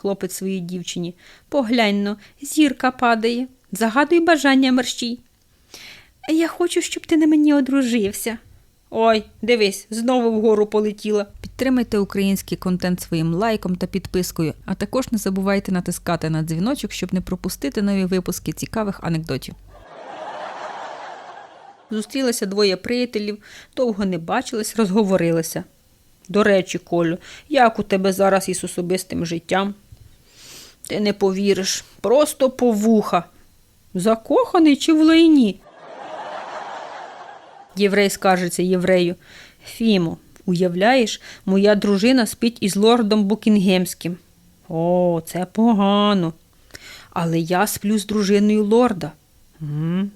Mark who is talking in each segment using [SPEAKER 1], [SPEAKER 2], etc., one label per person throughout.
[SPEAKER 1] хлопець своїй дівчині. Поглянь но, зірка падає. Загадуй бажання мерщій. Я хочу, щоб ти на мені одружився. Ой, дивись, знову вгору полетіла. Підтримайте український контент своїм лайком та підпискою, а також не забувайте натискати на дзвіночок, щоб не пропустити нові випуски цікавих анекдотів. Зустрілися двоє приятелів, довго не бачились, розговорилися. До речі, Колю, як у тебе зараз із особистим життям? Ти не повіриш, просто по вуха. Закоханий чи в лайні? Єврей скаржиться єврею. Фімо, уявляєш, моя дружина спить із лордом Букінгемським. О, це погано. Але я сплю з дружиною лорда.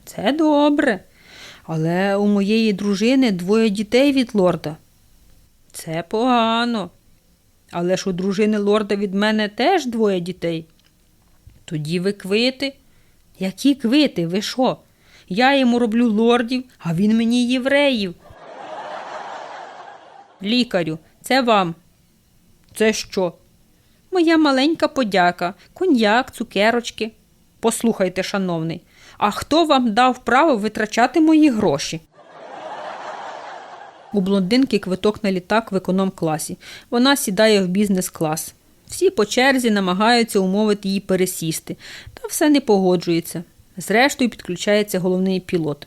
[SPEAKER 1] Це добре. Але у моєї дружини двоє дітей від лорда. Це погано. Але ж у дружини лорда від мене теж двоє дітей. Тоді ви квити. Які квити? Ви що? Я йому роблю лордів, а він мені євреїв. Лікарю, це вам. Це що? Моя маленька подяка, коньяк, цукерочки. Послухайте, шановний, а хто вам дав право витрачати мої гроші? У блондинки квиток на літак в економ-класі. Вона сідає в бізнес-клас. Всі по черзі намагаються умовити її пересісти, та все не погоджується. Зрештою підключається головний пілот.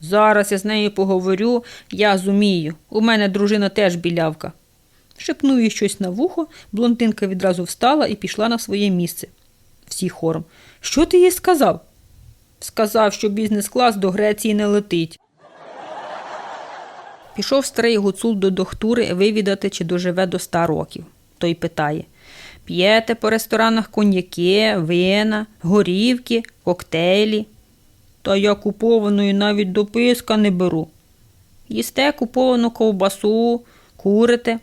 [SPEAKER 1] Зараз я з нею поговорю, я зумію. У мене дружина теж білявка. Шепнув їй щось на вухо, блондинка відразу встала і пішла на своє місце. Всі хором. Що ти їй сказав? Сказав, що бізнес-клас до Греції не летить. Пішов старий гуцул до дохтури вивідати, чи доживе до ста років. Той питає П'єте по ресторанах коньяки, вина, горівки, коктейлі. Та я купованої навіть до писка не беру. Їсте куповану ковбасу, курите.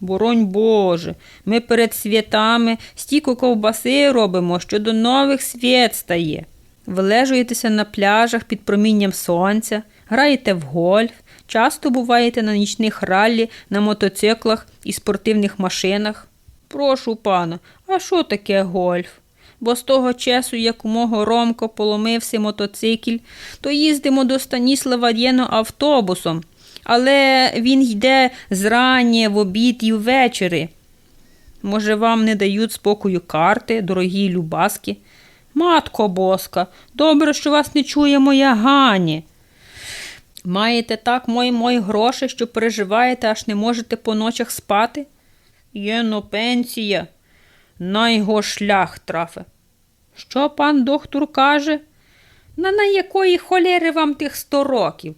[SPEAKER 1] Боронь Боже, ми перед святами стільки ковбаси робимо, що до нових свят стає. Вилежуєтеся на пляжах під промінням сонця, граєте в гольф, часто буваєте на нічних раллі, на мотоциклах і спортивних машинах. Прошу пана, а що таке гольф? Бо з того часу, як у мого Ромко поломився мотоцикль, то їздимо до Станіслава Єно автобусом, але він йде зрання, в обід і ввечері. Може, вам не дають спокою карти, дорогі любаски? Матко боска, добре, що вас не чує моя Гані. Маєте так мої мої гроші, що переживаєте, аж не можете по ночах спати? Єно пенсія, на його шлях трафе. Що пан доктор каже? На на якої холєри вам тих сто років?